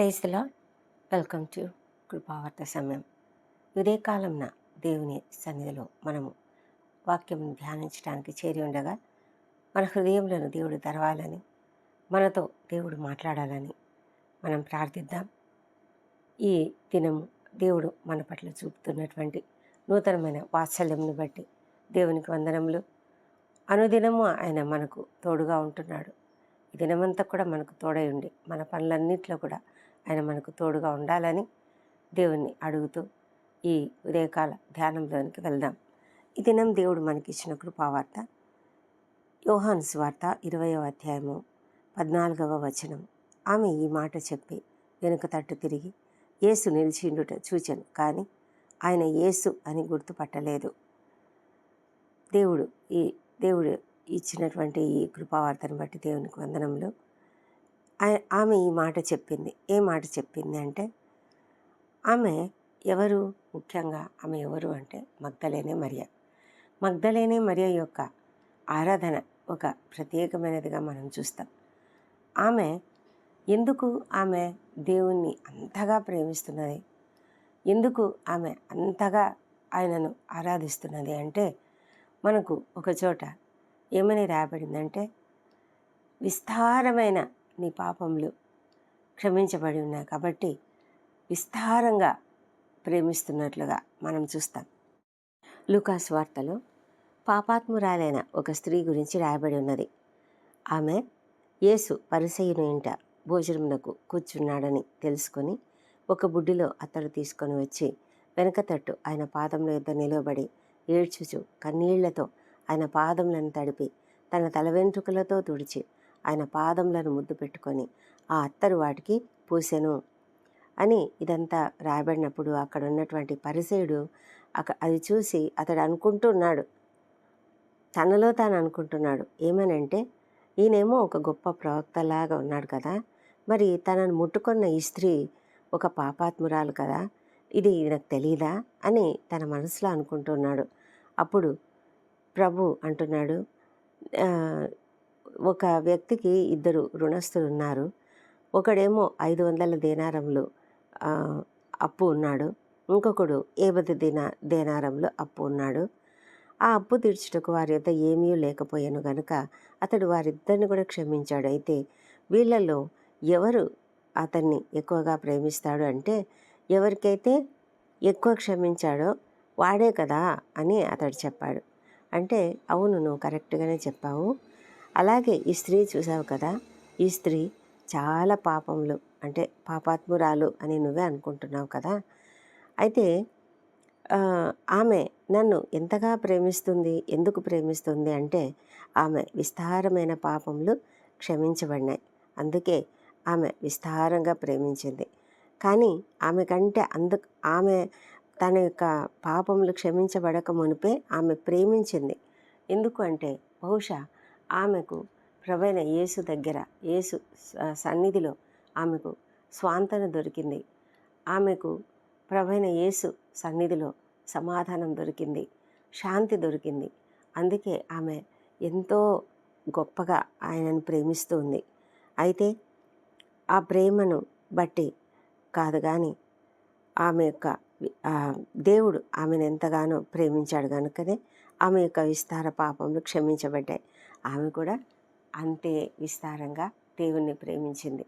ప్రైజ్లో welcome to కృపావర్త సమయం. ఉదయకాలంన దేవుని సన్నిధిలో మనము వాక్యం ధ్యానించడానికి చేరి ఉండగా మన హృదయంలోని దేవుడు తెరవాలని మనతో దేవుడు మాట్లాడాలని మనం ప్రార్థిద్దాం. ఈ దినము దేవుడు మన పట్ల చూపుతున్నటువంటి నూతనమైన వాత్సల్యంను బట్టి దేవునికి వందనములు. అనుదినము ఆయన మనకు తోడుగా ఉంటున్నాడు. ఈ దినమంతా కూడా మనకు తోడై ఉండి మన పనులన్నింటిలో కూడా ఆయన మనకు తోడుగా ఉండాలని దేవుణ్ణి అడుగుతూ ఈ ఉదయకాల ధ్యానంలోనికి వెళ్దాం. ఈ దినం దేవుడు మనకిచ్చిన కృపావార్త. యోహాన్ స్వార్త ఇరవయో అధ్యాయము పద్నాలుగవ వచనం. ఆమె ఈ మాట చెప్పి వెనుక తట్టు తిరిగి యేసు నిలిచిండుట చూచాను కానీ ఆయన యేసు అని గుర్తుపట్టలేదు. దేవుడు ఈ దేవుడు ఇచ్చినటువంటి ఈ కృపావార్తను బట్టి దేవునికి వందనములు. ఆమె ఈ మాట చెప్పింది. ఏ మాట చెప్పింది అంటే ఆమె ఎవరు? ముఖ్యంగా ఆమె ఎవరు అంటే మగ్ధలేనే మరియ. మగ్ధలేనే మరియ యొక్క ఆరాధన ఒక ప్రత్యేకమైనదిగా మనం చూస్తాం. ఆమె ఎందుకు ఆమె దేవుణ్ణి అంతగా ప్రేమిస్తున్నది? ఎందుకు ఆమె అంతగా ఆయనను ఆరాధిస్తున్నది అంటే మనకు ఒక చోట ఏమని రాయబడిందంటే విస్తారమైన నీ పాపములు క్షమించబడి ఉన్నాయి. కాబట్టి విస్తారంగా ప్రేమిస్తున్నట్లుగా మనం చూస్తాం. లూకాస్ వార్తలో పాపాత్మురాలైన ఒక స్త్రీ గురించి రాయబడి ఉన్నది. ఆమె యేసు పరిసయుని ఇంట భోజనమునకు కూర్చున్నాడని తెలుసుకొని ఒక బుడ్డిలో అత్తడు తీసుకొని వచ్చి వెనకతట్టు ఆయన పాదముల యొద్ద నిలబడి ఏడ్చుచు కన్నీళ్ళతో ఆయన పాదములను తడిపి తన తల వెంట్రుకలతో తుడిచి ఆయన పాదములను ముద్దు పెట్టుకొని ఆ అత్తరు వాటికి పూసెను అని ఇదంతా రాయబడినప్పుడు అక్కడ ఉన్నటువంటి పరిసేయుడు అక్కడ అది చూసి అతడు అనుకుంటున్నాడు. తనలో తాను అనుకుంటున్నాడు. ఏమనంటే ఈయనేమో ఒక గొప్ప ప్రవక్తలాగా ఉన్నాడు కదా మరి తనను ముట్టుకున్న ఈ స్త్రీ ఒక పాపాత్మురాలు కదా ఇది నాకు తెలియదా అని తన మనసులో అనుకుంటున్నాడు. అప్పుడు ప్రభు అంటున్నాడు ఒక వ్యక్తికి ఇద్దరు రుణస్థులు ఉన్నారు ఒకడేమో ఐదు వందల దేనారములు అప్పు ఉన్నాడు. ఇంకొకడు ఏబది దిన దేనారంలో అప్పు ఉన్నాడు. ఆ అప్పు తీర్చుటకు వారి యొక్క ఏమీ లేకపోయాను గనుక అతడు వారిద్దరిని కూడా క్షమించాడు. అయితే వీళ్ళలో ఎవరు అతన్ని ఎక్కువగా ప్రేమిస్తాడు అంటే ఎవరికైతే ఎక్కువ క్షమించాడో వాడే కదా అని అతడు చెప్పాడు. అంటే అవును నువ్వు కరెక్ట్గానే చెప్పావు. అలాగే ఈ స్త్రీ చూసావు కదా ఈ స్త్రీ చాలా పాపములు అంటే పాపాత్మురాలు అని నువ్వే అనుకుంటున్నావు కదా. అయితే ఆమె నన్ను ఎంతగా ప్రేమిస్తుంది ఎందుకు ప్రేమిస్తుంది అంటే ఆమె విస్తారమైన పాపములు క్షమించబడినాయి. అందుకే ఆమె విస్తారంగా ప్రేమించింది. కానీ ఆమె కంటే అందు ఆమె తన యొక్క పాపములు క్షమించబడక మునిపే ఆమె ప్రేమించింది. ఎందుకు అంటే బహుశా ఆమెకు ప్రవైన యేసు దగ్గర యేసు సన్నిధిలో ఆమెకు స్వాంతన దొరికింది. ఆమెకు ప్రవైన యేసు సన్నిధిలో సమాధానం దొరికింది. శాంతి దొరికింది. అందుకే ఆమె ఎంతో గొప్పగా ఆయనను ప్రేమిస్తూ ఉంది. అయితే ఆ ప్రేమను బట్టి కాదు కానీ ఆమె యొక్క దేవుడు ఆమెను ఎంతగానో ప్రేమించాడు కనుకనే ఆమె యొక్క విస్తార పాపములు క్షమించబడ్డాయి. ఆమె కూడా అంతే విస్తారంగా దేవుణ్ణి ప్రేమించింది.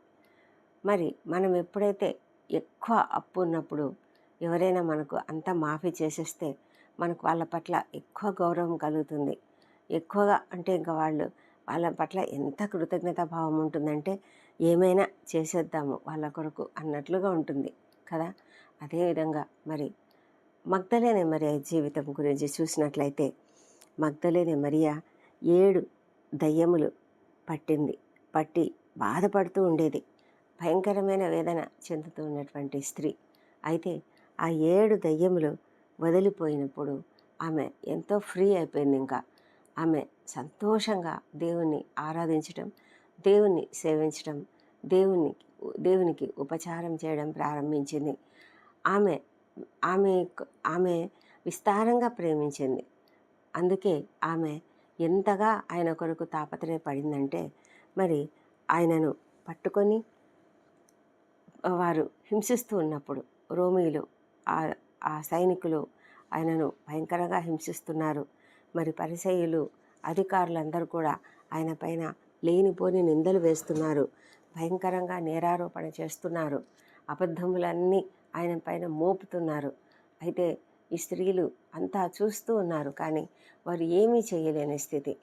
మరి మనం ఎప్పుడైతే ఎక్కువ అప్పు ఉన్నప్పుడు ఎవరైనా మనకు అంత మాఫీ చేసేస్తే మనకు వాళ్ళ పట్ల ఎక్కువ గౌరవం కలుగుతుంది. ఎక్కువగా అంటే ఇంకా వాళ్ళు వాళ్ళ పట్ల ఎంత కృతజ్ఞతాభావం ఉంటుందంటే ఏమైనా చేసేద్దాము వాళ్ళ కొరకు అన్నట్లుగా ఉంటుంది కదా. అదేవిధంగా మరి మగ్ధలేని మరియా జీవితం గురించి చూసినట్లయితే మగ్ధలేని మరియా ఏడు దయ్యములు పట్టింది. పట్టి బాధపడుతూ ఉండేది. భయంకరమైన వేదన చెందుతూ ఉన్నటువంటి స్త్రీ. అయితే ఆ ఏడు దయ్యములు వదిలిపోయినప్పుడు ఆమె ఎంతో ఫ్రీ అయిపోయింది ఇంకా. ఆమె సంతోషంగా దేవుణ్ణి ఆరాధించటం దేవుణ్ణి సేవించటం దేవుని దేవునికి ఉపచారం చేయడం ప్రారంభించింది. ఆమె ఆమె ఆమె విస్తారంగా ప్రేమించింది. అందుకే ఆమె ఎంతగా ఆయన కొరకు తాపత్రయపడిందంటే మరి ఆయనను పట్టుకొని వారు హింసిస్తూ ఉన్నప్పుడు రోమిలు ఆ ఆ సైనికులు ఆయనను భయంకరంగా హింసిస్తున్నారు. మరి పరిసయులు అధికారులందరూ కూడా ఆయన పైన లేనిపోని నిందలు వేస్తున్నారు. భయంకరంగా నేరారోపణ చేస్తున్నారు. అబద్ధములన్నీ ఆయన పైన మోపుతున్నారు. అయితే ఈ స్త్రీలు అంతా చూస్తూ ఉన్నారు. కానీ వారు ఏమీ చేయలేని స్థితి.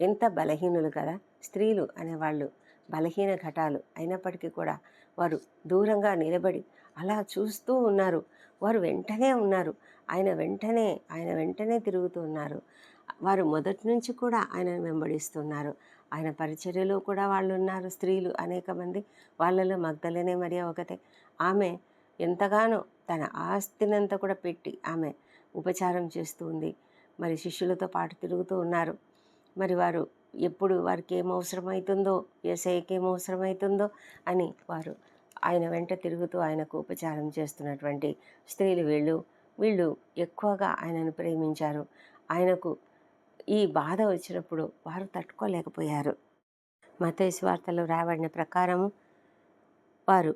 ఎంత బలహీనులు కదా! స్త్రీలు అనేవాళ్ళు బలహీన ఘటాలు అయినప్పటికీ కూడా వారు దూరంగా నిలబడి అలా చూస్తూ ఉన్నారు. వారు వెంటనే ఉన్నారు. ఆయన వెంటనే ఆయన వెంటనే తిరుగుతూ ఉన్నారు. వారు మొదటి నుంచి కూడా ఆయనను వెంబడిస్తున్నారు. ఆయన పరిచర్యలో కూడా వాళ్ళు ఉన్నారు. స్త్రీలు అనేక మంది వాళ్ళలో మగ్ధలనే మరియా ఒకతే. ఆమె ఎంతగానో తన ఆస్తినంతా కూడా పెట్టి ఆమె ఉపచారం చేస్తూ ఉంది మరి శిష్యులతో పాటు తిరుగుతూ ఉన్నారు. మరి వారు ఎప్పుడు వారికి ఏం అవసరమవుతుందో ఏసఐకి ఏం అవసరమవుతుందో అని వారు ఆయన వెంట తిరుగుతూ ఆయనకు ఉపచారం చేస్తున్నటువంటి స్త్రీలు వీళ్ళు. వీళ్ళు ఎక్కువగా ఆయనను ప్రేమించారు. ఆయనకు ఈ బాధ వచ్చినప్పుడు వారు తట్టుకోలేకపోయారు. మతేసు వార్తలో రాబడిన ప్రకారము వారు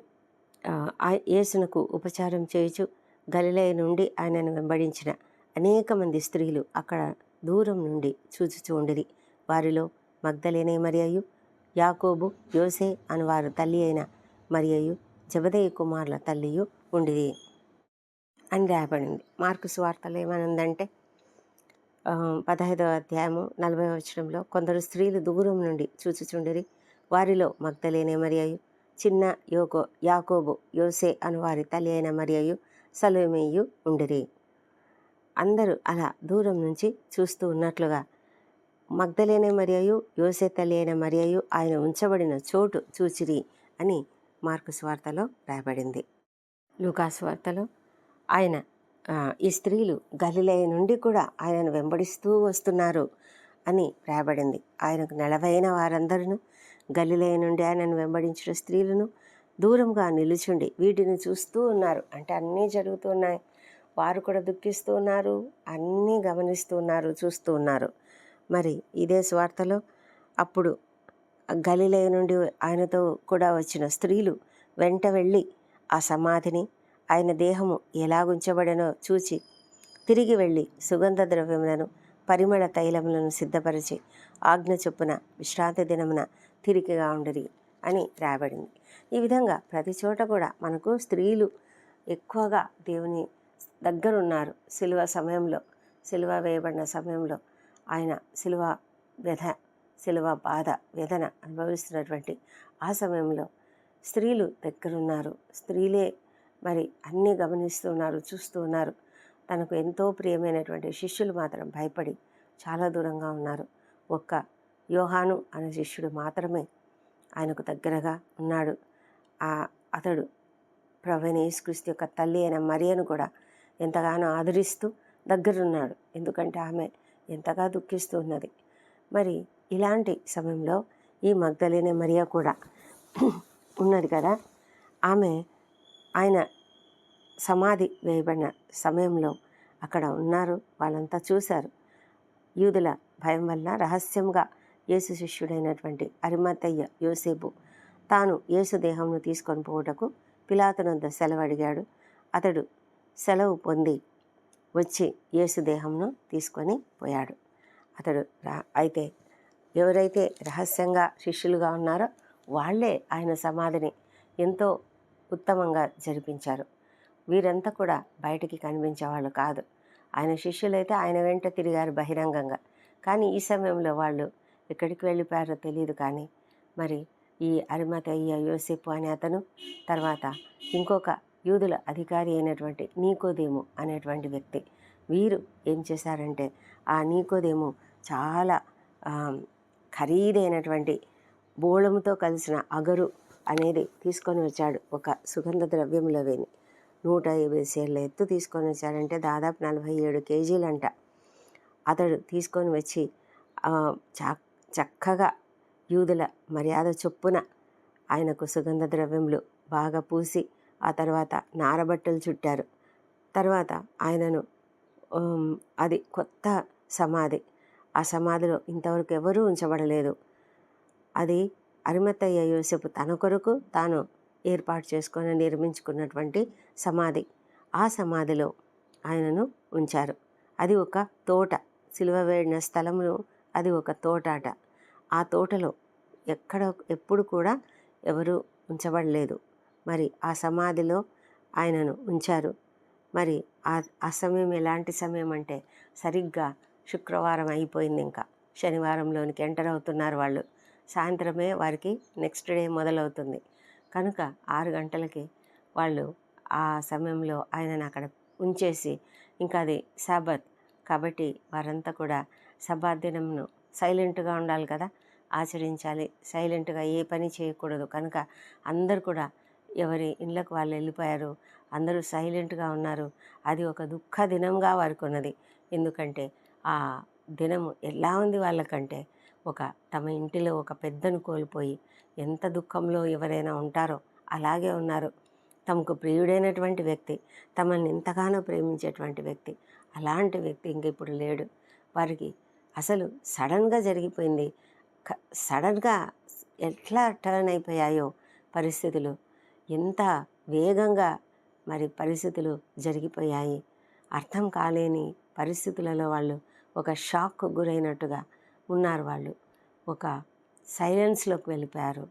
యేసునకు ఉపచారం చేయుచు గలిలయ నుండి ఆయనను వెంబడించిన అనేక మంది స్త్రీలు అక్కడ దూరం నుండి చూచుచూ ఉండిరి. వారిలో మగ్ధలేనే మరియయు యాకోబు యోసే అని వారు తల్లి అయిన మరియయు జబదయ్య కుమారుల తల్లియు ఉండిది అని రాయబడింది. మార్కు వార్తలు ఏమనుందంటే పదహైదవ అధ్యాయము నలభై వచనంలో కొందరు స్త్రీలు దూరం నుండి చూచుచుండిరి. వారిలో మగ్ధలేనే మరియయు చిన్న యోగో యాకోబు యోసే అనువారి తల్లి అయిన మరియయు సలోమేయు ఉండిరి. అందరూ అలా దూరం నుంచి చూస్తూ ఉన్నట్లుగా మగ్ధలేనే మరియయు యోసే తల్లి అయిన మరియయు ఆయన ఉంచబడిన చోటు చూచిరి అని మార్కు స్వార్తలో రాయబడింది. లూకాసు వార్తలో ఆయన ఈ స్త్రీలు గలిలయ నుండి కూడా ఆయనను వెంబడిస్తూ వస్తున్నారు అని రాయబడింది. ఆయనకు నెలవైన వారందరూ గలిలయ నుండి ఆయనను వెంబడించిన స్త్రీలను దూరంగా నిలుచుండి వీటిని చూస్తూ ఉన్నారు. అంటే అన్నీ జరుగుతూ ఉన్నాయి. వారు కూడా దుఃఖిస్తూ ఉన్నారు. అన్నీ గమనిస్తూ ఉన్నారు చూస్తూ ఉన్నారు. మరి ఇదే స్వార్థలో అప్పుడు గలిలయ నుండి ఆయనతో కూడా వచ్చిన స్త్రీలు వెంట వెళ్ళి ఆ సమాధిని ఆయన దేహము ఎలాగుంచబడనో చూచి తిరిగి వెళ్ళి సుగంధ ద్రవ్యములను పరిమళ తైలములను సిద్ధపరిచి ఆజ్ఞ చొప్పున విశ్రాంతి దినమున తిరిగిగా ఉండరి అని రాయబడింది. ఈ విధంగా ప్రతి చోట కూడా మనకు స్త్రీలు ఎక్కువగా దేవుని దగ్గరున్నారు. సిలువ సమయంలో సిలువ వేయబడిన సమయంలో ఆయన సిలువ వ్యధ సిలువ బాధ వేదన అనుభవిస్తున్నటువంటి ఆ సమయంలో స్త్రీలు దగ్గరున్నారు. స్త్రీలే మరి అన్నీ గమనిస్తూ ఉన్నారు చూస్తూ ఉన్నారు. తనకు ఎంతో ప్రియమైనటువంటి శిష్యులు మాత్రం భయపడి చాలా దూరంగా ఉన్నారు. ఒక్క యోహాను అనే శిష్యుడు మాత్రమే ఆయనకు దగ్గరగా ఉన్నాడు. ఆ అతడు ప్రవీణ యేసుక్రీస్తు యొక్క తల్లి అయిన మరియను కూడా ఎంతగానో ఆదరిస్తూ దగ్గరున్నాడు. ఎందుకంటే ఆమె ఎంతగా దుఃఖిస్తూ ఉన్నది. మరి ఇలాంటి సమయంలో ఈ మగ్ధలేని మరియా కూడా ఉన్నది కదా? ఆమె ఆయన సమాధి వేయబడిన సమయంలో అక్కడ ఉన్నారు. వాళ్ళంతా చూశారు. యూదుల భయం వల్ల రహస్యంగా యేసు శిష్యుడైనటువంటి అరిమతయ్య యోసేపు. తాను యేసు దేహంను తీసుకొని పోవుటకు పిలాతునంత సెలవు అడిగాడు. అతడు సెలవు పొంది వచ్చి యేసు దేహంను తీసుకొని పోయాడు. అతడు రా అయితే ఎవరైతే రహస్యంగా శిష్యులుగా ఉన్నారో వాళ్ళే ఆయన సమాధిని ఎంతో ఉత్తమంగా జరిపించారు. వీరంతా కూడా బయటికి కనిపించేవాళ్ళు కాదు. ఆయన శిష్యులైతే ఆయన వెంట తిరిగారు బహిరంగంగా. కానీ ఈ సమయంలో వాళ్ళు ఎక్కడికి వెళ్ళిపోయారో తెలియదు కానీ మరి ఈ అరిమతయ్య యోసేపు అనే అతను తర్వాత ఇంకొక యూదుల అధికారి అయినటువంటి నీకోదేము అనేటువంటి వ్యక్తి వీరు ఏం చేశారంటే ఆ నీకోదేము చాలా ఖరీదైనటువంటి బోళముతో కలిసిన అగరు అనేది తీసుకొని వచ్చాడు ఒక సుగంధ ద్రవ్యంలో వేని నూట యాభై సేర్ల ఎత్తు తీసుకొని వచ్చాడంటే దాదాపు నలభై ఏడు కేజీలంట. అతడు తీసుకొని వచ్చి చాక్ చా చక్కగా యూదుల మర్యాద చొప్పున ఆయనకు సుగంధ ద్రవ్యములు బాగా పూసి ఆ తర్వాత నారబట్టలు చుట్టారు. తర్వాత ఆయనను అది కొత్త సమాధి. ఆ సమాధిలో ఇంతవరకు ఎవరూ ఉంచబడలేదు. అది అరిమతయ్య యోసేపు తన కొరకు తాను ఏర్పాటు చేసుకొని నిర్మించుకున్నటువంటి సమాధి. ఆ సమాధిలో ఆయనను ఉంచారు. అది ఒక తోట. సిలువ వేడిన స్థలమును అది ఒక తోటాట. ఆ తోటలో ఎక్కడ ఎప్పుడు కూడా ఎవరు ఉంచబడలేదు. మరి ఆ సమాధిలో ఆయనను ఉంచారు. మరి ఆ ఆ సమయం ఎలాంటి సమయం అంటే సరిగ్గా శుక్రవారం అయిపోయింది ఇంకా. శనివారంలోనికి ఎంటర్ అవుతున్నారు వాళ్ళు. సాయంత్రమే వారికి నెక్స్ట్ డే మొదలవుతుంది. కనుక ఆరు గంటలకి వాళ్ళు ఆ సమయంలో ఆయనను అక్కడ ఉంచేసి ఇంకా అది సాబత్ కాబట్టి వారంతా కూడా సబాత్ దినంను సైలెంట్గా ఉండాలి కదా! ఆచరించాలి. సైలెంట్గా ఏ పని చేయకూడదు. కనుక అందరు కూడా ఎవరి ఇళ్ళకు వాళ్ళు వెళ్ళిపోయారు అందరూ సైలెంట్గా ఉన్నారు. అది ఒక దుఃఖ దినంగా వారికి ఉన్నది ఎందుకంటే ఆ దినము ఎలా ఉంది వాళ్ళకంటే ఒక తమ ఇంటిలో ఒక పెద్దను కోల్పోయి ఎంత దుఃఖంలో ఎవరైనా ఉంటారో అలాగే ఉన్నారు. తమకు ప్రియుడైనటువంటి వ్యక్తి తమల్ని ఎంతగానో ప్రేమించేటువంటి వ్యక్తి అలాంటి వ్యక్తి ఇంక ఇప్పుడు లేడు. వారికి అసలు సడన్గా జరిగిపోయింది. సడన్గా ఎట్లా టర్న్ అయిపోయాయో పరిస్థితులు ఎంత వేగంగా మరి పరిస్థితులు జరిగిపోయాయి. అర్థం కాలేని పరిస్థితులలో వాళ్ళు ఒక షాక్ గురైనట్టుగా ఉన్నారు వాళ్ళు. ఒక సైలెన్స్లోకి వెళ్ళిపోయారు.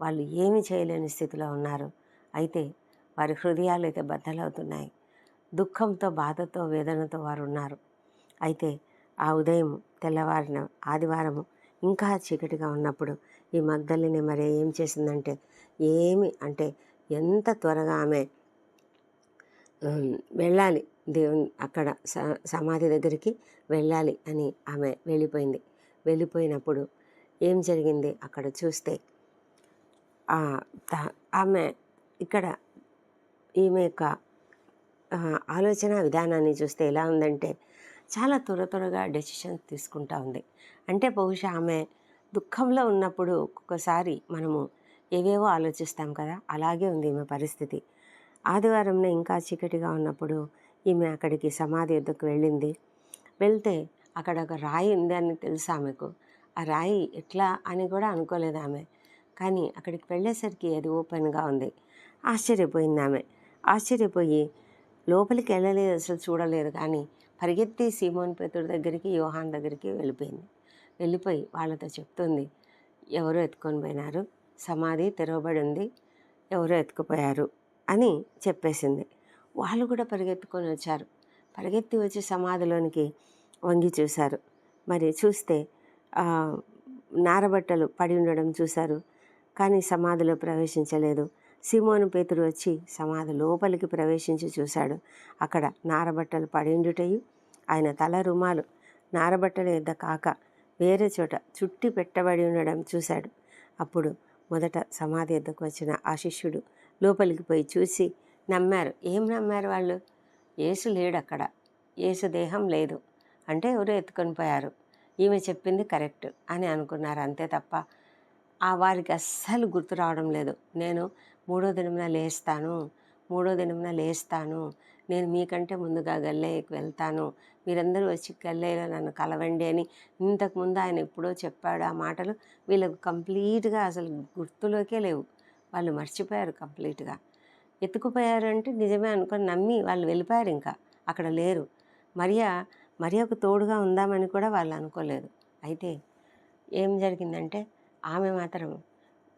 వాళ్ళు ఏమి చేయలేని స్థితిలో ఉన్నారు. అయితే వారి హృదయాలు అయితే బద్దలవుతున్నాయి. దుఃఖంతో బాధతో వేదనతో వారు ఉన్నారు. అయితే ఆ ఉదయం తెల్లవారిన ఆదివారము ఇంకా చీకటిగా ఉన్నప్పుడు ఈ మగ్ధల్ని మరి ఏం చేసిందంటే ఏమి అంటే ఎంత త్వరగా ఆమె వెళ్ళాలి దేవుని అక్కడ స- సమాధి దగ్గరికి వెళ్ళాలి అని ఆమె వెళ్ళిపోయింది. వెళ్ళిపోయినప్పుడు ఏం జరిగింది? అక్కడ చూస్తే ఆమె ఇక్కడ ఈమె యొక్క ఆలోచన విధానాన్ని చూస్తే ఎలా ఉందంటే చాలా త్వర త్వరగా డెసిషన్స్ తీసుకుంటా ఉంది. అంటే బహుశా ఆమె దుఃఖంలో ఉన్నప్పుడు ఒక్కొక్కసారి మనము ఏవేవో ఆలోచిస్తాం కదా అలాగే ఉంది ఈమె పరిస్థితి. ఆదివారంలో ఇంకా చీకటిగా ఉన్నప్పుడు ఈమె అక్కడికి సమాధి వద్దకు వెళ్ళింది. వెళ్తే అక్కడ ఒక రాయి ఉంది అని తెలుసు ఆమెకు ఆ రాయి ఎట్లా అని కూడా అనుకోలేదు ఆమె. కానీ అక్కడికి వెళ్ళేసరికి అది ఓపెన్గా ఉంది. ఆశ్చర్యపోయింది ఆమె. ఆశ్చర్యపోయి లోపలికి వెళ్ళలేదు అసలు చూడలేదు. కానీ పరిగెత్తి సీమోన్ పేతుడి దగ్గరికి యోహాన్ దగ్గరికి వెళ్ళిపోయింది. వెళ్ళిపోయి వాళ్ళతో చెప్తుంది ఎవరో ఎత్తుకొని పోయినారు? సమాధి తెరవబడి ఉంది ఎవరో ఎత్తుకుపోయారు? అని చెప్పేసింది. వాళ్ళు కూడా పరిగెత్తుకొని వచ్చారు. పరిగెత్తి వచ్చి సమాధిలోనికి వంగి చూశారు. మరి చూస్తే నారబట్టలు పడి ఉండడం చూశారు. కానీ సమాధిలో ప్రవేశించలేదు. సిమోను పేతురు వచ్చి సమాధి లోపలికి ప్రవేశించి చూశాడు. అక్కడ నారబట్టలు పడిండుటయు ఆయన తల రుమాలు నారబట్టల యొద్ద కాక వేరే చోట చుట్టి పెట్టబడి ఉండడం చూశాడు. అప్పుడు మొదట సమాధి ఎద్దకు వచ్చిన ఆ శిష్యుడు లోపలికి పోయి చూసి నమ్మారు. ఏం నమ్మారు వాళ్ళు? ఏసు లేడు అక్కడ ఏసు దేహం లేదు. అంటే ఎవరో ఎత్తుకొని పోయారు. ఈమె చెప్పింది కరెక్ట్ అని అనుకున్నారు. అంతే తప్ప ఆ వారికి అస్సలు గుర్తు రావడం లేదు. నేను మూడో దినమున లేస్తాను మూడో దినమున లేస్తాను. నేను మీకంటే ముందుగా గల్లయ్యకి వెళ్తాను. మీరందరూ వచ్చి గల్లయ్యలో నన్ను కలవండి అని ఇంతకుముందు ఆయన ఎప్పుడో చెప్పాడు. ఆ మాటలు వీళ్ళకు కంప్లీట్గా అసలు గుర్తులోకే లేవు. వాళ్ళు మర్చిపోయారు కంప్లీట్గా. ఎత్తుకుపోయారంటే నిజమే అనుకొని నమ్మి వాళ్ళు వెళ్ళిపోయారు ఇంకా. అక్కడ లేరు. మరియా మరియకు తోడుగా ఉందామని కూడా వాళ్ళు అనుకోలేదు. అయితే ఏం జరిగిందంటే ఆమె మాత్రం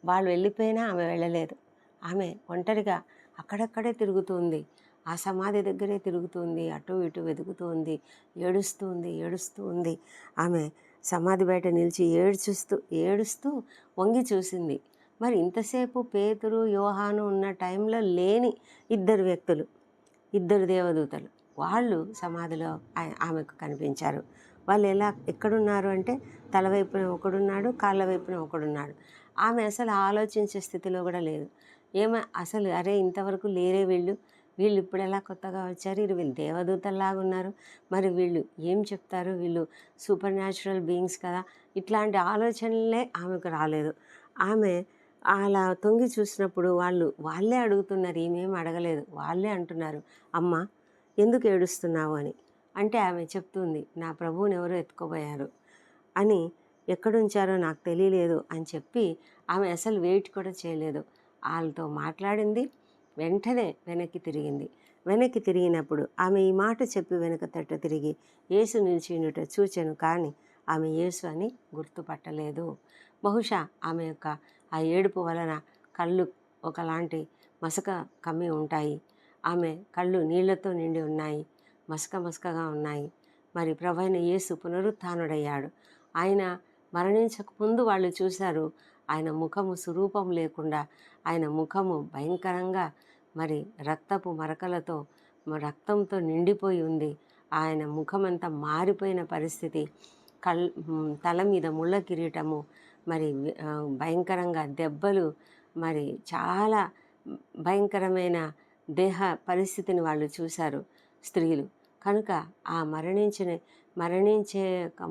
వాళ్ళు వెళ్ళిపోయినా ఆమె వెళ్ళలేదు. ఆమె ఒంటరిగా అక్కడక్కడే తిరుగుతుంది. ఆ సమాధి దగ్గరే తిరుగుతుంది. అటు ఇటు వెతుకుతుంది. ఉంది ఏడుస్తూ ఉంది ఏడుస్తూ ఉంది ఆమె సమాధి బయట నిలిచి ఏడ్చుస్తూ ఏడుస్తూ వంగి చూసింది. మరి ఇంతసేపు పేతురు యోహాను ఉన్న టైంలో లేని ఇద్దరు వ్యక్తులు ఇద్దరు దేవదూతలు వాళ్ళు సమాధిలో ఆమెకు కనిపించారు. వాళ్ళు ఎలా ఎక్కడున్నారు అంటే తల వైపున ఒకడున్నాడు కాళ్ళ వైపున ఒకడున్నాడు. ఆమె అసలు ఆలోచించే స్థితిలో కూడా లేదు. ఏమో అసలు అరే ఇంతవరకు లేరే వీళ్ళు. వీళ్ళు ఇప్పుడు ఎలా కొత్తగా వచ్చారు? వీళ్ళు దేవదూతల్లాగా ఉన్నారు. మరి వీళ్ళు ఏం చెప్తారు? వీళ్ళు సూపర్ న్యాచురల్ బీయింగ్స్ కదా. ఇట్లాంటి ఆలోచనలే ఆమెకు రాలేదు. ఆమె అలా తొంగి చూసినప్పుడు వాళ్ళు వాళ్ళే అడుగుతున్నారు. ఏమేమి అడగలేదు. వాళ్ళే అంటున్నారు. అమ్మ ఎందుకు ఏడుస్తున్నావు అని. అంటే ఆమె చెప్తుంది నా ప్రభువుని ఎవరో ఎత్తుకోబోయారు అని ఎక్కడుంచారో నాకు తెలియలేదు అని చెప్పి ఆమె అసలు వెయిట్ కూడా చేయలేదు. వాళ్ళతో మాట్లాడింది. వెంటనే వెనక్కి తిరిగింది. వెనక్కి తిరిగినప్పుడు ఆమె ఈ మాట చెప్పి వెనక తట్ట తిరిగి యేసు నిలిచినట చూచాను కానీ ఆమె యేసు అని గుర్తుపట్టలేదు. బహుశా ఆమె యొక్క ఆ ఏడుపు వలన కళ్ళు ఒకలాంటి మసక కమ్మి ఉంటాయి. ఆమె కళ్ళు నీళ్ళతో నిండి ఉన్నాయి. మసక మసకగా ఉన్నాయి. మరి ప్రభైన యేసు పునరుత్డయ్యాడు. ఆయన మరణించక ముందు వాళ్ళు చూశారు ఆయన ముఖము స్వరూపం లేకుండా ఆయన ముఖము భయంకరంగా మరి రక్తపు మరకలతో రక్తంతో నిండిపోయి ఉంది. ఆయన ముఖమంతా మారిపోయిన పరిస్థితి. కల్ తల మీద ముళ్ళ కిరీటము మరి భయంకరంగా దెబ్బలు మరి చాలా భయంకరమైన దేహ పరిస్థితిని వాళ్ళు చూశారు స్త్రీలు. కనుక ఆ మరణించిన మరణించే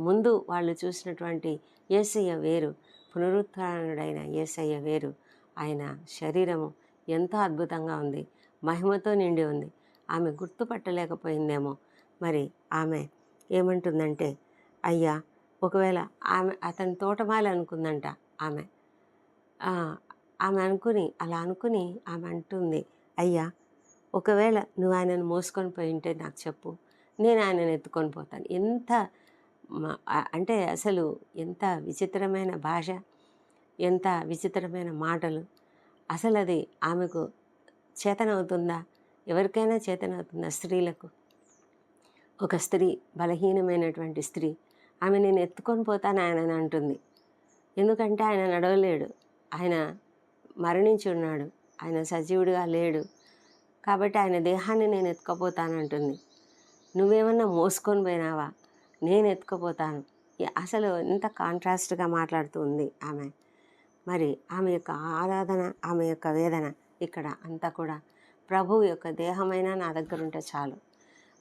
ముందు వాళ్ళు చూసినటువంటి ఏసయ్య వేరు. పునరుత్డైన ఏసయ్య వేరు. ఆయన శరీరము ఎంతో అద్భుతంగా ఉంది. మహిమతో నిండి ఉంది. ఆమె గుర్తుపట్టలేకపోయిందేమో. మరి ఆమె ఏమంటుందంటే అయ్యా ఒకవేళ ఆమె అతని తోటమాలి అనుకుందంట ఆమె. ఆమె అనుకుని అలా అనుకుని ఆమె అంటుంది అయ్యా ఒకవేళ నువ్వు ఆయనను మోసుకొని పోయి ఉంటే నాకు చెప్పు. నేను ఆయనను ఎత్తుకొని పోతాను. ఎంత అంటే అసలు ఎంత విచిత్రమైన భాష ఎంత విచిత్రమైన మాటలు. అసలు అది ఆమెకు చేతనవుతుందా? ఎవరికైనా చేతనవుతుందా స్త్రీలకు? ఒక స్త్రీ బలహీనమైనటువంటి స్త్రీ ఆమె నేను ఎత్తుకొని పోతాను ఆయన అంటుంది. ఎందుకంటే ఆయన నడవలేడు. ఆయన మరణించి ఉన్నాడు. ఆయన సజీవుడిగా లేడు. కాబట్టి ఆయన దేహాన్ని నేను ఎత్తుకపోతానంటుంది. నువ్వేమన్నా మోసుకొని పోయినావా? నేను ఎత్తుకుపోతాను. అసలు ఎంత కాంట్రాస్ట్గా మాట్లాడుతూ ఉంది ఆమె. మరి ఆమె యొక్క ఆరాధన ఆమె యొక్క వేదన ఇక్కడ అంతా కూడా ప్రభు యొక్క దేహమైనా నా దగ్గర ఉంటే చాలు.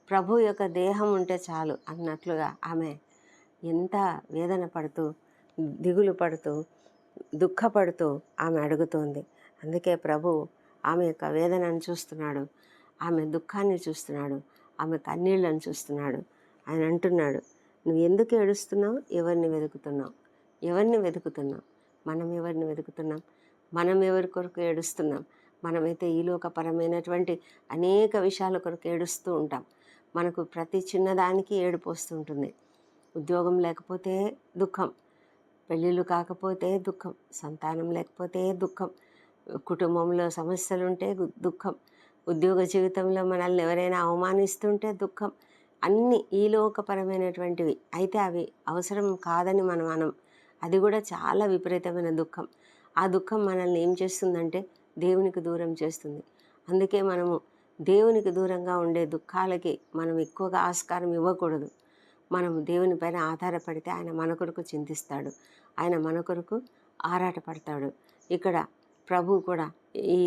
ప్రభు యొక్క దేహం ఉంటే చాలు అన్నట్లుగా ఆమె ఎంత వేదన పడుతూ దిగులు పడుతూ దుఃఖపడుతూ ఆమె అడుగుతోంది. అందుకే ప్రభు ఆమె యొక్క వేదనను చూస్తున్నాడు. ఆమె దుఃఖాన్ని చూస్తున్నాడు. ఆమె కన్నీళ్ళను చూస్తున్నాడు. ఆయన అంటున్నాడు నువ్వు ఎందుకు ఏడుస్తున్నావు? ఎవరిని వెతుకుతున్నావు? ఎవరిని వెతుకుతున్నావు? మనం ఎవరిని వెతుకుతున్నాం? మనం ఎవరి కొరకు ఏడుస్తున్నాం? మనమైతే ఈలోకపరమైనటువంటి అనేక విషయాల కొరకు ఏడుస్తూ ఉంటాం. మనకు ప్రతి చిన్నదానికి ఏడుపు వస్తుంటుంది. ఉద్యోగం లేకపోతే దుఃఖం. పెళ్ళిళ్ళు కాకపోతే దుఃఖం. సంతానం లేకపోతే దుఃఖం. కుటుంబంలో సమస్యలుంటే దుఃఖం. ఉద్యోగ జీవితంలో మనల్ని ఎవరైనా అవమానిస్తుంటే దుఃఖం. అన్ని ఈలోకపరమైనటువంటివి అయితే అవి అవసరం కాదని మనం మనం అది కూడా చాలా విపరీతమైన దుఃఖం. ఆ దుఃఖం మనల్ని ఏం చేస్తుందంటే దేవునికి దూరం చేస్తుంది. అందుకే మనము దేవునికి దూరంగా ఉండే దుఃఖాలకి మనం ఎక్కువగా ఆస్కారం ఇవ్వకూడదు. మనం దేవుని పైన ఆధారపడితే ఆయన మన కొరకు చింతిస్తాడు. ఆయన మన కొరకు ఆరాటపడతాడు. ఇక్కడ ప్రభు కూడా ఈ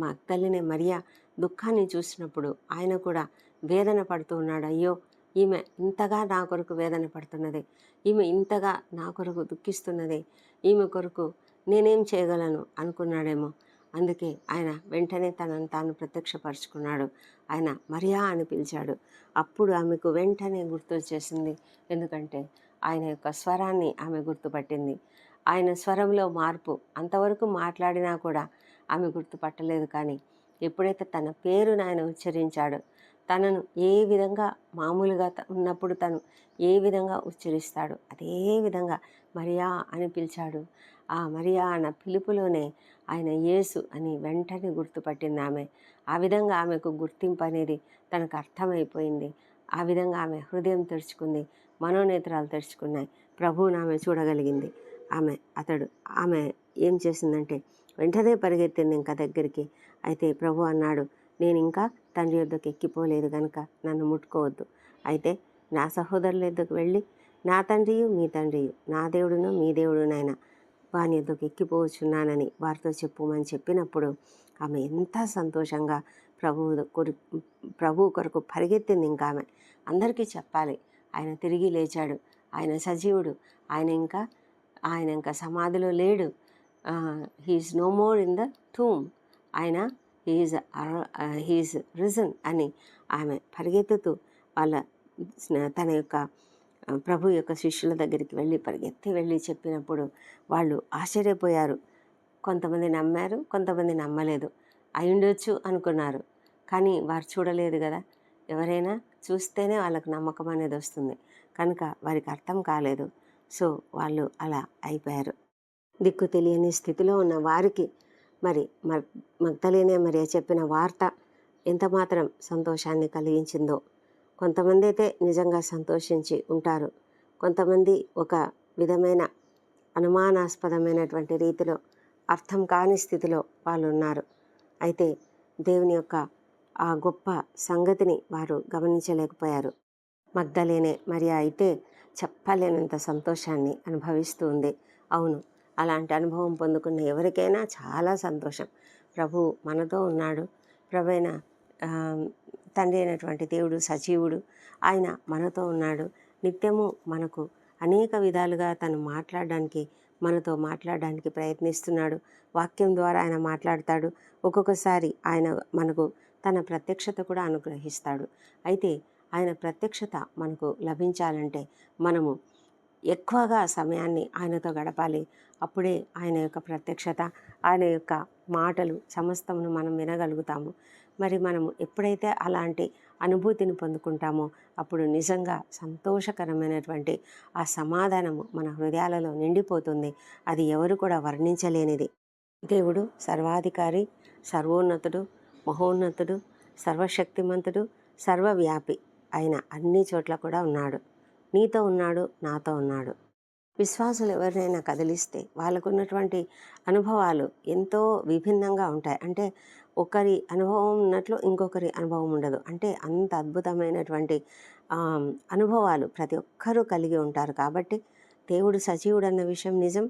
మా తల్లిని మరియా దుఃఖాన్ని చూసినప్పుడు ఆయన కూడా వేదన పడుతూ ఉన్నాడు. అయ్యో ఈమె ఇంతగా నా కొరకు వేదన పడుతున్నది. ఈమె ఇంతగా నా కొరకు దుఃఖిస్తున్నది. ఈమె కొరకు నేనేం చేయగలను అనుకున్నాడేమో. అందుకే ఆయన వెంటనే తనను తాను ప్రత్యక్షపరుచుకున్నాడు. ఆయన మరియా అని పిలిచాడు. అప్పుడు ఆమెకు వెంటనే గుర్తు చేసింది ఎందుకంటే ఆయన యొక్క స్వరాన్ని ఆమె గుర్తుపట్టింది. ఆయన స్వరంలో మార్పు అంతవరకు మాట్లాడినా కూడా ఆమె గుర్తుపట్టలేదు కానీ ఎప్పుడైతే తన పేరును ఆయన ఉచ్చరించాడో తనను ఏ విధంగా మామూలుగా ఉన్నప్పుడు తను ఏ విధంగా ఉచ్చరిస్తాడు అదే విధంగా మరియా అని పిలిచాడు. ఆ మరియా అన్న పిలుపులోనే ఆయన యేసు అని వెంటనే గుర్తుపట్టింది ఆమె. ఆ విధంగా ఆమెకు గుర్తింపు అనేది తనకు అర్థమైపోయింది. ఆ విధంగా ఆమె హృదయం తెరుచుకుంది మనోనేత్రాలు తెరుచుకున్నాయి. ప్రభువును ఆమె చూడగలిగింది. ఆమె అతడు ఆమె ఏం చేసిందంటే వెంటనే పరిగెత్తింది ఇంకా దగ్గరికి. అయితే ప్రభు అన్నాడు నేను ఇంకా తండ్రి యొద్దకు ఎక్కిపోలేదు కనుక నన్ను ముట్టుకోవద్దు. అయితే నా సహోదరుల యొద్దకు వెళ్ళి నా తండ్రియు మీ తండ్రియు నా దేవుడును మీ దేవుడునైనా వాని యొద్దకు ఎక్కిపోవచ్చున్నానని వారితో చెప్పుమని చెప్పినప్పుడు ఆమె ఎంత సంతోషంగా ప్రభువు కొరి ప్రభు కొరకు పరిగెత్తింది ఇంకా ఆమె. అందరికీ చెప్పాలి ఆయన తిరిగి లేచాడు ఆయన సజీవుడు ఆయన ఇంకా ఆయన ఇంకా సమాధిలో లేడు. He is no more in the tomb ఆయన he is he is risen అని ఆమె పరిగెత్తుతూ వాళ్ళ తన యొక్క uh, ప్రభు యొక్క శిష్యుల దగ్గరికి వెళ్ళి పరిగెత్తి వెళ్ళి చెప్పినప్పుడు వాళ్ళు ఆశ్చర్యపోయారు. కొంతమంది నమ్మారు కొంతమంది నమ్మలేదు. అయిండొచ్చు అనుకున్నారు. కానీ వారు చూడలేదు కదా. ఎవరైనా చూస్తేనే వాళ్ళకు నమ్మకం అనేది వస్తుంది. కనుక వారికి అర్థం కాలేదు. సో వాళ్ళు అలా అయిపోయారు. దిక్కు తెలియని స్థితిలో ఉన్న వారికి మరి మగ్ధలేనే మరి చెప్పిన వార్త ఎంత మాత్రం సంతోషాన్ని కలిగించిందో. కొంతమంది అయితే నిజంగా సంతోషించి ఉంటారు. కొంతమంది ఒక విధమైన అనుమానాస్పదమైనటువంటి రీతిలో అర్థం కాని స్థితిలో వాళ్ళు ఉన్నారు అయితే దేవుని యొక్క ఆ గొప్ప సంగతిని వారు గమనించలేకపోయారు. మగ్ధలేనే మరి అయితే చెప్పలేనంత సంతోషాన్ని అనుభవిస్తూ ఉంది. అవును అలాంటి అనుభవం పొందుకున్న ఎవరికైనా చాలా సంతోషం. ప్రభు మనతో ఉన్నాడు. ప్రభు అయిన తండ్రి అయినటువంటి దేవుడు సజీవుడు ఆయన మనతో ఉన్నాడు. నిత్యము మనకు అనేక విధాలుగా తను మాట్లాడడానికి మనతో మాట్లాడడానికి ప్రయత్నిస్తున్నాడు. వాక్యం ద్వారా ఆయన మాట్లాడతాడు. ఒక్కొక్కసారి ఆయన మనకు తన ప్రత్యక్షత కూడా అనుగ్రహిస్తాడు. అయితే ఆయన ప్రత్యక్షత మనకు లభించాలంటే మనము ఎక్కువగా సమయాన్ని ఆయనతో గడపాలి. అప్పుడే ఆయన యొక్క ప్రత్యక్షత ఆయన యొక్క మాటలు సమస్తమును మనం వినగలుగుతాము. మరి మనము ఎప్పుడైతే అలాంటి అనుభూతిని పొందుకుంటామో అప్పుడు నిజంగా సంతోషకరమైనటువంటి ఆ సమాధానము మన హృదయాలలో నిండిపోతుంది. అది ఎవరు కూడా వర్ణించలేనిది. దేవుడు సర్వాధికారి సర్వోన్నతుడు మహోన్నతుడు సర్వశక్తిమంతుడు సర్వవ్యాపి ఆయన అన్ని చోట్ల కూడా ఉన్నాడు. నీతో ఉన్నాడు నాతో ఉన్నాడు. విశ్వాసులు ఎవరినైనా కదిలిస్తే వాళ్ళకు ఉన్నటువంటి అనుభవాలు ఎంతో విభిన్నంగా ఉంటాయి. అంటే ఒకరి అనుభవం ఉన్నట్లు ఇంకొకరి అనుభవం ఉండదు. అంటే అంత అద్భుతమైనటువంటి అనుభవాలు ప్రతి ఒక్కరూ కలిగి ఉంటారు. కాబట్టి దేవుడు సజీవుడు అన్న విషయం నిజం.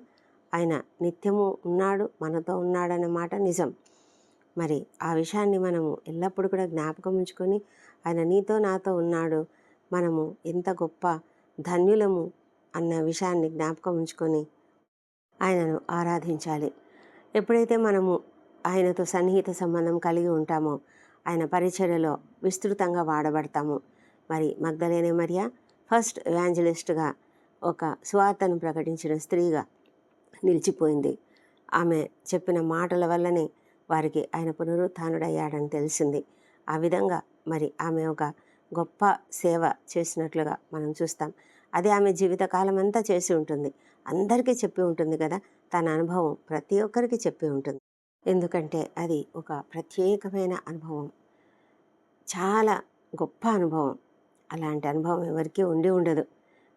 ఆయన నిత్యము ఉన్నాడు మనతో ఉన్నాడన్న మాట నిజం. మరి ఆ విషయాన్ని మనము ఎల్లప్పుడూ కూడా జ్ఞాపకం ఉంచుకొని ఆయన నీతో నాతో ఉన్నాడు. మనము ఎంత గొప్ప ధన్యులము అన్న విషయాన్ని జ్ఞాపకం ఉంచుకొని ఆయనను ఆరాధించాలి. ఎప్పుడైతే మనము ఆయనతో సన్నిహిత సంబంధం కలిగి ఉంటామో ఆయన పరిచర్యలో విస్తృతంగా వాడబడతాము. మరి మగ్ధలేనే మరియా? ఫస్ట్ ఎవాంజలిస్ట్గా ఒక స్వార్థను ప్రకటించిన స్త్రీగా నిలిచిపోయింది. ఆమె చెప్పిన మాటల వల్లనే వారికి ఆయన పునరుత్డయ్యాడని తెలిసింది. ఆ విధంగా మరి ఆమె ఒక గొప్ప సేవ చేసినట్లుగా మనం చూస్తాం. అది ఆమె జీవితకాలం అంతా చేసి ఉంటుంది. అందరికీ చెప్పి ఉంటుంది కదా తన అనుభవం ప్రతి ఒక్కరికి చెప్పి ఉంటుంది. ఎందుకంటే అది ఒక ప్రత్యేకమైన అనుభవం. చాలా గొప్ప అనుభవం. అలాంటి అనుభవం ఎవరికీ ఉండి ఉండదు.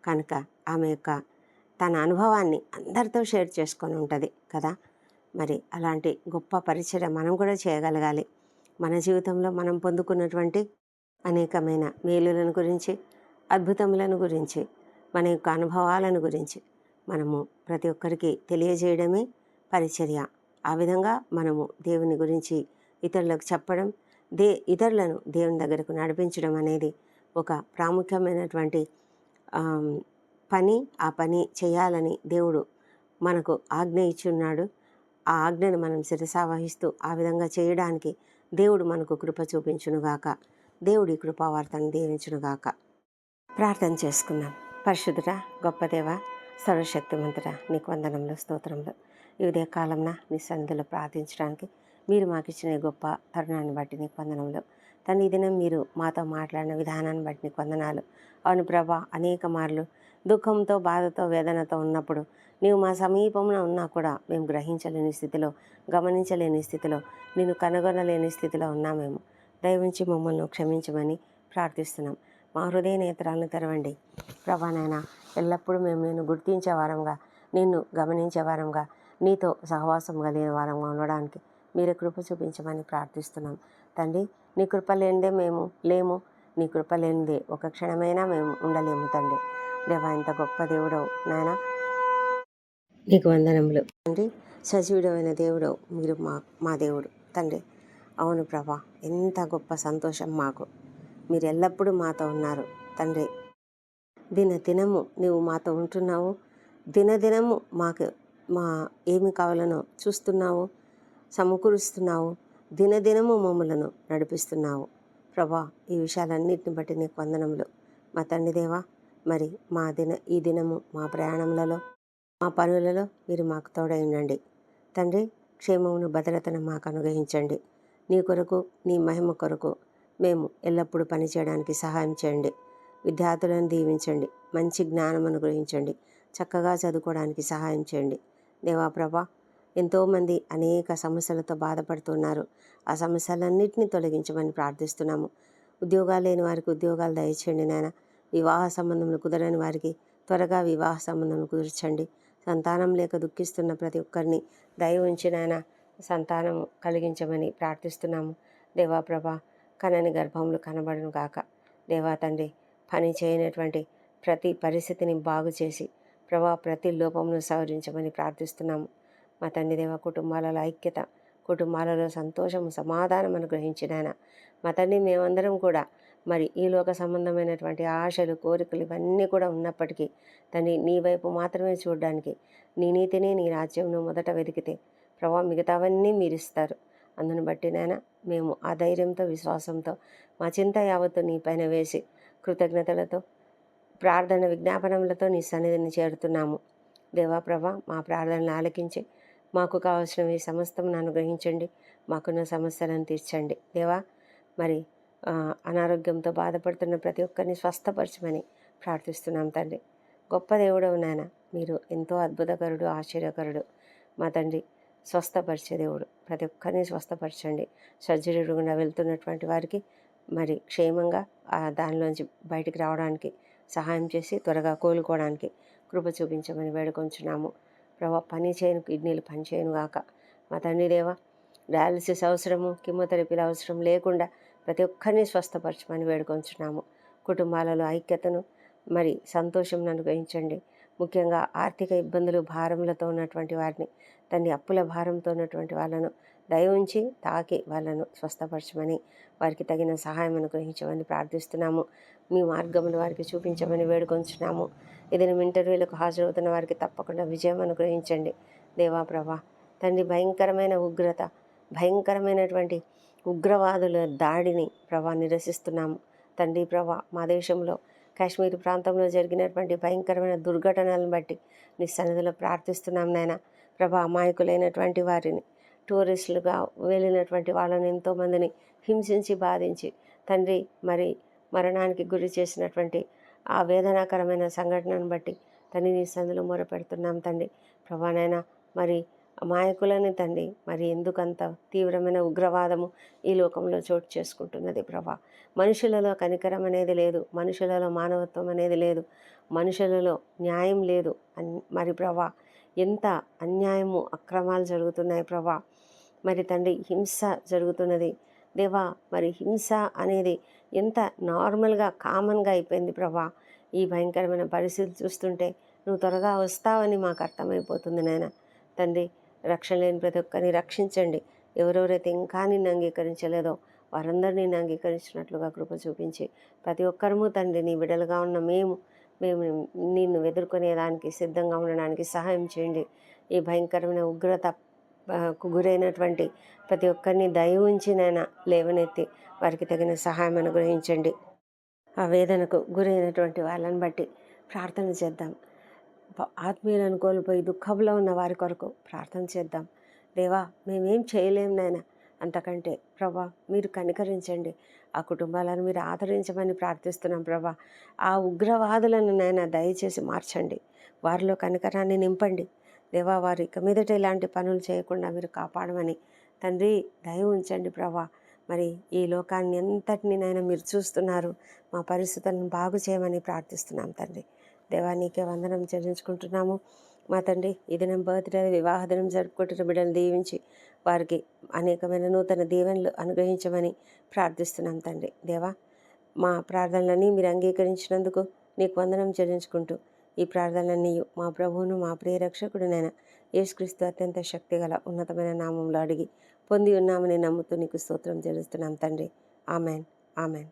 కనుక ఆమె యొక్క తన అనుభవాన్ని అందరితో షేర్ చేసుకొని ఉంటుంది కదా. మరి అలాంటి గొప్ప పరిచయం మనం కూడా చేయగలగాలి. మన జీవితంలో మనం పొందుకున్నటువంటి అనేకమైన మేలులను గురించి అద్భుతములను గురించి మన యొక్క అనుభవాలను గురించి మనము ప్రతి ఒక్కరికి తెలియజేయడమే పరిచర్య. ఆ విధంగా మనము దేవుని గురించి ఇతరులకు చెప్పడం దే ఇతరులను దేవుని దగ్గరకు నడిపించడం అనేది ఒక ప్రాముఖ్యమైనటువంటి పని. ఆ పని చేయాలని దేవుడు మనకు ఆజ్ఞ ఇచ్చున్నాడు. ఆ ఆజ్ఞను మనం శిరసావహిస్తూ ఆ విధంగా చేయడానికి దేవుడు మనకు కృప చూపించునుగాక. దేవుడి కృపావార్తను దీవించునుగాక. ప్రార్థన చేసుకుందాం. పరిశుద్ధుడ గొప్ప దేవ సర్వశక్తిమంతుడ నీకు వందనంలో స్తోత్రంలో ఈ ఉదయ కాలంన నీ సన్నిధిలో ప్రార్థించడానికి మీరు మాకు ఇచ్చిన గొప్ప తరుణాన్ని బట్టి నీకు వందనంలో తన ఈ దినం మీరు మాతో మాట్లాడిన విధానాన్ని బట్టి నీకు వందనాలు. అవును ప్రభా అనేక మార్లు దుఃఖంతో బాధతో వేదనతో ఉన్నప్పుడు నీవు మా సమీపంలో ఉన్నా కూడా మేము గ్రహించలేని స్థితిలో గమనించలేని స్థితిలో నేను కనుగొనలేని స్థితిలో ఉన్నామేమో. దయవించి మమ్మల్ని క్షమించమని ప్రార్థిస్తున్నాం. మా హృదయ నేత్రాలను తెరవండి ప్రభానైనా ఎల్లప్పుడూ మేము నేను గుర్తించే వారంగా నిన్ను గమనించే వారంగా నీతో సహవాసం కలిగిన వారంగా ఉండడానికి మీరు కృప చూపించమని ప్రార్థిస్తున్నాం. తండ్రి నీ కృప లేనిదే మేము లేము నీ కృప లేనిదే ఒక క్షణమైనా మేము ఉండలేము తండ్రి. దేవా ఇంత గొప్ప దేవుడవు నాయన. నీకు వందనములు. తండ్రి సజీవుడమైన దేవుడు మీరు మా మా దేవుడు తండ్రి. అవును ప్రభా ఎంత గొప్ప సంతోషం మాకు. మీరు ఎల్లప్పుడూ మాతో ఉన్నారు. తండ్రి దిన దినము నీవు మాతో ఉంటున్నావు. దినదినము మాకు మా ఏమి కావాలనో చూస్తున్నావు. సమకూరుస్తున్నావు. దినదినము మమ్మలను నడిపిస్తున్నావు. ప్రభా ఈ విషయాలన్నింటిని బట్టి నీకు వందనములు. మా తండ్రి దేవా మరి మా దిన ఈ దినము మా ప్రయాణములలో మా పనులలో మీరు మాకు తోడై ఉండండి. తండ్రి క్షేమమును భద్రతను మాకు అనుగ్రహించండి. నీ కొరకు నీ మహిమ కొరకు మేము ఎల్లప్పుడూ పనిచేయడానికి సహాయం చేయండి. విద్యార్థులను దీవించండి. మంచి జ్ఞానం అనుగ్రహించండి. చక్కగా చదువుకోవడానికి సహాయం చేయండి. దేవాప్రభ ఎంతోమంది అనేక సమస్యలతో బాధపడుతున్నారు. ఆ సమస్యలన్నింటినీ తొలగించమని ప్రార్థిస్తున్నాము. ఉద్యోగాలు లేని వారికి ఉద్యోగాలు దయచేయండి నాయన. వివాహ సంబంధములు కుదరని వారికి త్వరగా వివాహ సంబంధం కుదుర్చండి. సంతానం లేక దుఃఖిస్తున్న ప్రతి ఒక్కరిని దయ ఉంచి సంతానం కలిగించమని ప్రార్థిస్తున్నాము. దేవాప్రభ కనని గర్భములు కనబడను గాక. దేవా తండ్రి పని చేయనటువంటి ప్రతి పరిస్థితిని బాగు చేసి ప్రభా ప్రతి లోపమును సవరించమని ప్రార్థిస్తున్నాము. మా తండ్రి దేవ కుటుంబాలలో ఐక్యత కుటుంబాలలో సంతోషము సమాధానం అనుగ్రహించిన ఆయన మా తండ్రి మేమందరం కూడా మరి ఈ లోక సంబంధమైనటువంటి ఆశలు కోరికలు ఇవన్నీ కూడా ఉన్నప్పటికీ తండ్రి నీ వైపు మాత్రమే చూడడానికి నీ నీతిని నీ రాజ్యంను మొదట వెతికితే ప్రభా మిగతావన్నీ మీరిస్తారు. అందును బట్టి నాయన మేము ఆ ధైర్యంతో విశ్వాసంతో మా చింత యావత్తు నీ పైన వేసి కృతజ్ఞతలతో ప్రార్థన విజ్ఞాపనములతో నీ సన్నిధిని చేరుతున్నాము. దేవాప్రభ మా ప్రార్థనలు ఆలకించి మాకు కావాల్సినవి సమస్తం అనుగ్రహించండి. మాకున్న సమస్యలను తీర్చండి. దేవా మరి అనారోగ్యంతో బాధపడుతున్న ప్రతి ఒక్కరిని స్వస్థపరచమని ప్రార్థిస్తున్నాం తండ్రి. గొప్ప దేవుడు నాయన. మీరు ఎంతో అద్భుతకరుడు ఆశ్చర్యకరుడు మా తండ్రి. స్వస్థపరిచే దేవుడు. ప్రతి ఒక్కరిని స్వస్థపరచండి. సర్జరీ గుండా వెళ్తున్నటువంటి వారికి మరి క్షేమంగా దానిలోంచి బయటికి రావడానికి సహాయం చేసి త్వరగా కోలుకోవడానికి కృప చూపించమని వేడుకొంచున్నాము. ప్రభా పని చేయను కిడ్నీలు పని చేయను గాక. మా తండ్రి డయాలసిస్ అవసరము కిమోథెరపీలు అవసరం లేకుండా ప్రతి ఒక్కరిని స్వస్థపరచమని వేడుకొంచున్నాము. కుటుంబాలలో ఐక్యతను మరి సంతోషం అనుగ్రహించండి. ముఖ్యంగా ఆర్థిక ఇబ్బందులు భారములతో ఉన్నటువంటి వారిని తండ్రి అప్పుల భారంతో ఉన్నటువంటి వాళ్ళను దయ ఉంచి తాకి వాళ్ళను స్వస్థపరచమని వారికి తగిన సహాయం అనుగ్రహించమని ప్రార్థిస్తున్నాము. మీ మార్గములు వారికి చూపించమని వేడుకొంచున్నాము. ఏదైనా ఇంటర్వ్యూలకు హాజరవుతున్న వారికి తప్పకుండా విజయం అనుగ్రహించండి. దేవాప్రభ తండ్రి భయంకరమైన ఉగ్రత భయంకరమైనటువంటి ఉగ్రవాదుల దాడిని ప్రభా నిరసిస్తున్నాము. తండ్రి ప్రభా మా దేశంలో కాశ్మీర్ ప్రాంతంలో జరిగినటువంటి భయంకరమైన దుర్ఘటనలను బట్టి నీ సన్నిధిలో ప్రార్థిస్తున్నాం నాయన. ప్రభా అమాయకులైనటువంటి వారిని టూరిస్టులుగా వెళ్ళినటువంటి వాళ్ళని ఎంతోమందిని హింసించి బాధించి తండ్రి మరి మరణానికి గురి చేసినటువంటి ఆ వేదనాకరమైన సంఘటనను బట్టి తండ్రి నీ సందులో మొరపెడుతున్నాం తండ్రి. ప్రభానైనా మరి అమాయకులనే తండ్రి మరి ఎందుకంత తీవ్రమైన ఉగ్రవాదము ఈ లోకంలో చోటు చేసుకుంటున్నది ప్రభా? మనుషులలో కనికరం అనేది లేదు. మనుషులలో మానవత్వం అనేది లేదు. మనుషులలో న్యాయం లేదు. మరి ప్రభా ఎంత అన్యాయము అక్రమాలు జరుగుతున్నాయి ప్రభా? మరి తండ్రి హింస జరుగుతున్నది. దేవా మరి హింస అనేది ఎంత నార్మల్గా కామన్గా అయిపోయింది ప్రభా? ఈ భయంకరమైన పరిస్థితి చూస్తుంటే నువ్వు త్వరగా వస్తావని మాకు అర్థమైపోతుంది నాయన. తండ్రి రక్షణ లేని ప్రతి ఒక్కరిని రక్షించండి. ఎవరెవరైతే ఇంకా నిన్ను అంగీకరించలేదో వారందరినీ అంగీకరించినట్లుగా కృప చూపించి ప్రతి ఒక్కరము తండ్రి నీ బిడలుగా ఉన్న మేము మేము నిన్ను ఎదుర్కొనేదానికి సిద్ధంగా ఉండడానికి సహాయం చేయండి. ఈ భయంకరమైన ఉగ్రత గురైనటువంటి ప్రతి ఒక్కరిని దయ ఉంచినైనా లేవనెత్తి వారికి తగిన సహాయం అనుగ్రహించండి. ఆ వేదనకు గురైనటువంటి వాళ్ళని బట్టి ప్రార్థన చేద్దాం. ఆత్మీయులను కోల్పోయి దుఃఖంలో ఉన్న వారి కొరకు ప్రార్థన చేద్దాం. దేవా మేమేం చేయలేం నాయన అంతకంటే. ప్రభా మీరు కనికరించండి. ఆ కుటుంబాలను మీరు ఆదరించమని ప్రార్థిస్తున్నాం ప్రభా. ఆ ఉగ్రవాదులను నాయన దయచేసి మార్చండి. వారిలో కనికరాన్ని నింపండి. దేవా వారు ఇక మీదట ఇలాంటి పనులు చేయకుండా మీరు కాపాడమని తండ్రి దయ ఉంచండి ప్రభా. మరి ఈ లోకాన్ని ఎంతటిని నైనా మీరు చూస్తున్నారు. మా పరిస్థితులను బాగు చేయమని ప్రార్థిస్తున్నాం తండ్రి. దేవా నీకే వందనం చెల్లించుకుంటున్నాము. మా తండ్రి ఈ దినం బర్త్డే వివాహ దినం జరుపుకుంటున్న బిడ్డలు దీవించి వారికి అనేకమైన నూతన దీవెనలు అనుగ్రహించమని ప్రార్థిస్తున్నాం తండ్రి. దేవా మా ప్రార్థనలన్నీ మీరు అంగీకరించినందుకు నీకు వందనం చెల్లించుకుంటూ ఈ ప్రార్థనలన్నీ మా ప్రభువును మా ప్రియ రక్షకుడినైనా యేసుక్రీస్తు అత్యంత శక్తిగల ఉన్నతమైన నామంలో అడిగి పొంది ఉన్నామని నమ్ముతూ నీకు స్తోత్రం చెల్లిస్తున్నాం తండ్రి. ఆమెన్. ఆమెన్.